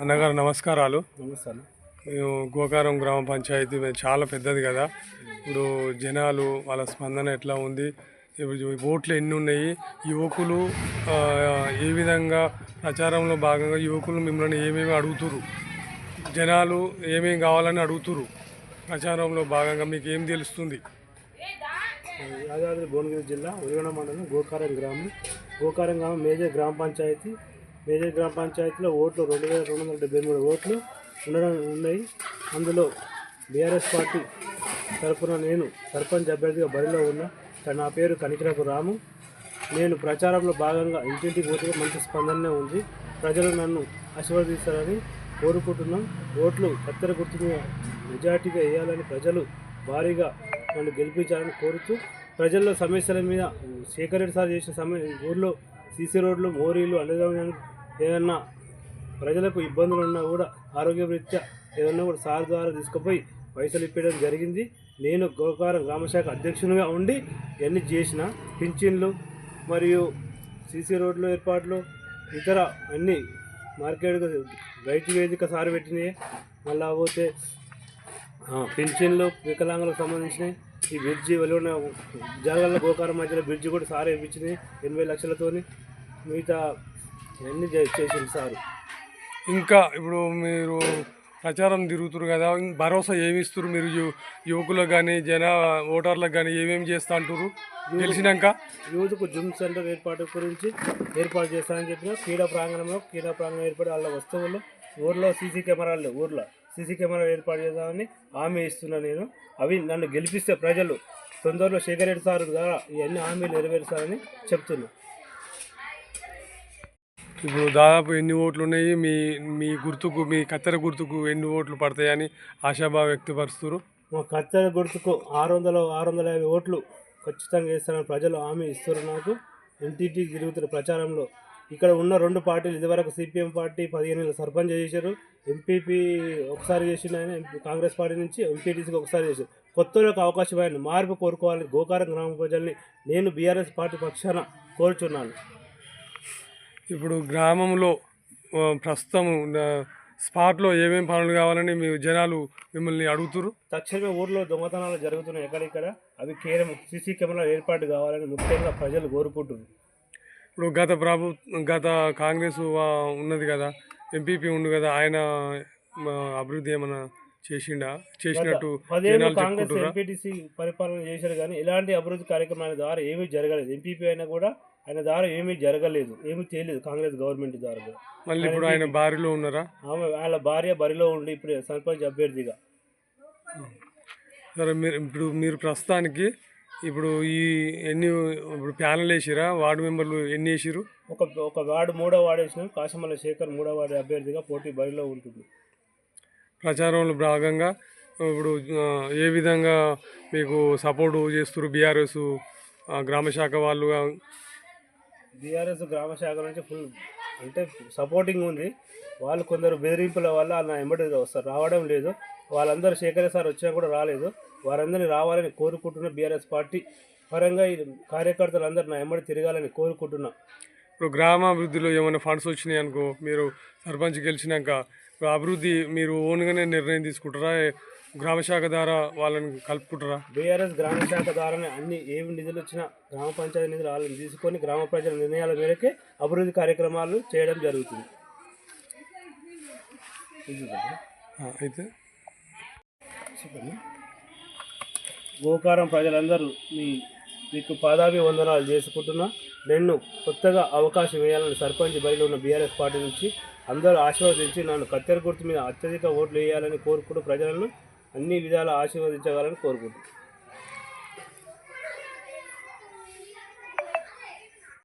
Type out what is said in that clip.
అన్నగారు నమస్కారాలు. అన్న మేము గోకారం గ్రామ పంచాయతీ మేము చాలా పెద్దది కదా. ఇప్పుడు జనాలు వాళ్ళ స్పందన ఎట్లా ఉంది? ఇప్పుడు ఓట్లు ఎన్ని ఉన్నాయి యువకులు ఏ విధంగా ప్రచారంలో భాగంగా యువకులు మిమ్మల్ని ఏమేమి అడుగుతురు జనాలు ఏమేమి కావాలని అడుగుతురు ప్రచారంలో భాగంగా మీకు ఏం తెలుస్తుంది? యాదాద్రి భువనగిరి జిల్లా ఉరిగొండ మండలం గోకారం గ్రామం. గోకారం గ్రామం మేజర్ గ్రామ పంచాయతీ. మేజర్ గ్రామ పంచాయతీలో ఓట్లు రెండు వేల రెండు వందల డెబ్బై మూడు ఓట్లు ఉండడం ఉన్నాయి. అందులో బీఆర్ఎస్ పార్టీ తరఫున నేను సర్పంచ్ అభ్యర్థిగా బరిలో ఉన్నా కానీ నా పేరు కనికరకు రాము. నేను ప్రచారంలో భాగంగా ఇంటింటికి పోతే మంచి స్పందనే ఉంది. ప్రజలు నన్ను ఆశీర్వదిస్తారని కోరుకుంటున్నాం. ఓట్లు కత్తెర గుర్తుగా మెజార్టీగా వేయాలని ప్రజలు భారీగా నన్ను గెలిపించాలని కోరుతూ ప్రజల్లో సమస్యల మీద శేఖర్ రెడ్డి సార్ చేసిన సమయ ఊర్లో సీసీ రోడ్లు మోరీలు అన్నదానం ఏదన్నా ప్రజలకు ఇబ్బందులు ఉన్నా కూడా ఆరోగ్యరీత్యా ఏదన్నా కూడా సార్ ద్వారా తీసుకుపోయి పైసలు ఇప్పించడం జరిగింది. నేను గోకారం గ్రామశాఖ అధ్యక్షునిగా ఉండి ఇవన్నీ చేసిన పింఛన్లు మరియు సీసీ రోడ్లు ఏర్పాట్లు ఇతర అన్ని మార్కెట్ రైతు వేదిక సార్ పెట్టినాయి. మళ్ళా పోతే పింఛన్లు వికలాంగులకు సంబంధించినవి ఈ బ్రిడ్జి వెలువడిన జగల్ల గోకారం మధ్యలో బ్రిడ్జి కూడా సార్ ఇప్పించినాయి. ఎనభై లక్షలతోని మిగతా చే- చేసింది సారు. ఇంకా ఇప్పుడు మీరు ప్రచారం తిరుగుతురు కదా భరోసా ఏమి ఇస్తారు మీరు యువకులకు కానీ జన ఓటర్లకు కానీ ఏమేమి చేస్తా అంటారు గెలిచినాక యూత్కు జిమ్ సెంటర్ ఏర్పాటు గురించి ఏర్పాటు చేస్తానని చెప్పిన క్రీడా ప్రాంగణంలో క్రీడా ప్రాంగణం ఏర్పాటు వాళ్ళ వస్తువులు ఊర్లో సీసీ కెమెరాలు ఊర్లో సీసీ కెమెరా ఏర్పాటు చేద్దామని హామీ ఇస్తున్నా నేను. అవి నన్ను గెలిపిస్తే ప్రజలు తొందరలో శేఖర్ రెడ్డి సార్ ద్వారా ఇవన్నీ హామీలు నెరవేరుస్తారని చెప్తున్నా. ఇప్పుడు దాదాపు ఎన్ని ఓట్లు ఉన్నాయి? మీ మీ గుర్తుకు మీ కత్తెర గుర్తుకు ఎన్ని ఓట్లు పడతాయని ఆశాభావం వ్యక్తపరుస్తున్నారు? మా కత్తెర గుర్తుకు ఆరు వందల ఆరు వందల యాభై ఓట్లు ఖచ్చితంగా వేస్తానని ప్రజలు హామీ ఇస్తారు నాకు. ఇంటింటికి తిరుగుతున్న ప్రచారంలో ఇక్కడ ఉన్న రెండు పార్టీలు ఇదివరకు సిపిఎం పార్టీ పదిహేను వేల సర్పంచ్ చేశారు. ఎంపీపీ ఒకసారి చేసిన ఆయన కాంగ్రెస్ పార్టీ నుంచి ఎంపీటీసీకి ఒకసారి చేశారు. కొత్తలోకి అవకాశం ఆయన మార్పు కోరుకోవాలని గోకారం గ్రామ ప్రజల్ని నేను బీఆర్ఎస్ పార్టీ పక్షాన కోరుచున్నాను. ఇప్పుడు గ్రామంలో ప్రస్తుతం స్పాట్లో ఏమేమి పనులు కావాలని మీ జనాలు మిమ్మల్ని అడుగుతురు తక్షణమే ఊర్లో దొంగతనాలు జరుగుతున్నాయి ఎక్కడిక్కడ? అవి కేవలం సీసీ కెమెరా ఏర్పాటు కావాలని ముఖ్యంగా ప్రజలు కోరుకుంటున్నారు. ఇప్పుడు గత ప్రభు గత కాంగ్రెస్ ఉన్నది కదా ఎంపీపీ ఉంది కదా ఆయన అభివృద్ధి ఏమైనా చేసిండా? చేసినట్టు కాంగ్రెస్ ఎంపీటీసీ పరిపాలన చేశారు కానీ ఎలాంటి అభివృద్ధి కార్యక్రమాల ద్వారా ఏమీ జరగలేదు. ఎంపీపీ అయినా కూడా ఆయన ద్వారా ఏమీ జరగలేదు ఏమీ తెలియదు కాంగ్రెస్ గవర్నమెంట్ ద్వారా కూడా. మళ్ళీ ఇప్పుడు ఆయన బారిలో ఉన్నారా? ఆమె వాళ్ళ భార్య బరిలో ఉండి ఇప్పుడు సర్పంచ్ అభ్యర్థిగా. సరే మీరు ఇప్పుడు మీరు ప్రస్తుతానికి ఇప్పుడు ఈ ఎన్ని ఇప్పుడు ప్యానల్ వేసిరా? వార్డు మెంబర్లు ఎన్ని వేసిరు ఒక ఒక వార్డు మూడో వార్డు వేసినాం కాశమల్ల శేఖర్ మూడో వార్డు అభ్యర్థిగా పోటీ బరిలో ఉంటుంది. ప్రచారంలో భాగంగా ఇప్పుడు ఆ, ఏ విధంగా మీకు సపోర్టు చేస్తారు బీఆర్ఎస్ గ్రామ శాఖ వాళ్ళు? బీఆర్ఎస్ గ్రామ శాఖ నుంచి ఫుల్ అంటే సపోర్టింగ్ ఉంది. వాళ్ళు కొందరు బెదిరింపుల వల్ల నా ఎంబడి వస్తారు. రావడం లేదు. వాళ్ళందరూ శేఖర్ సార్ వచ్చినా కూడా రాలేదు. వారందరినీ రావాలని కోరుకుంటున్న బీఆర్ఎస్ పార్టీ పరంగా ఈ కార్యకర్తలందరూ నా ఎంబడి తిరగాలని కోరుకుంటున్నా. ఇప్పుడు గ్రామాభివృద్ధిలో ఏమైనా ఫండ్స్ వచ్చినాయి అనుకో మీరు సర్పంచ్ గెలిచినాక అభివృద్ధి మీరు ఓన్గానే నిర్ణయం తీసుకుంటారా? గ్రామ శాఖ ద్వారా వాళ్ళని కలుపుకుంటారా? బీఆర్ఎస్ గ్రామ శాఖ ద్వారానే అన్ని ఏమి నిధులు వచ్చినా గ్రామ పంచాయతీ నిధులు వాళ్ళని తీసుకొని గ్రామ ప్రజల నిర్ణయాల మేరకే అభివృద్ధి కార్యక్రమాలు చేయడం జరుగుతుంది. అయితే. గోకారం ప్రజలందరూ మీ మీకు పాదాభి వందనాలు చేసుకుంటున్నా నన్ను కొత్తగా అవకాశం వేయాలని సర్పంచ్ బరిలో ఉన్న బీఆర్ఎస్ పార్టీ నుంచి అందరూ ఆశీర్వదించి నన్ను కత్తెర గుర్తు మీద అత్యధిక ఓట్లు వేయాలని కోరుకుంటూ ప్రజలను అన్ని విధాలు ఆశీర్వదించగలని కోరుకుంటున్నాను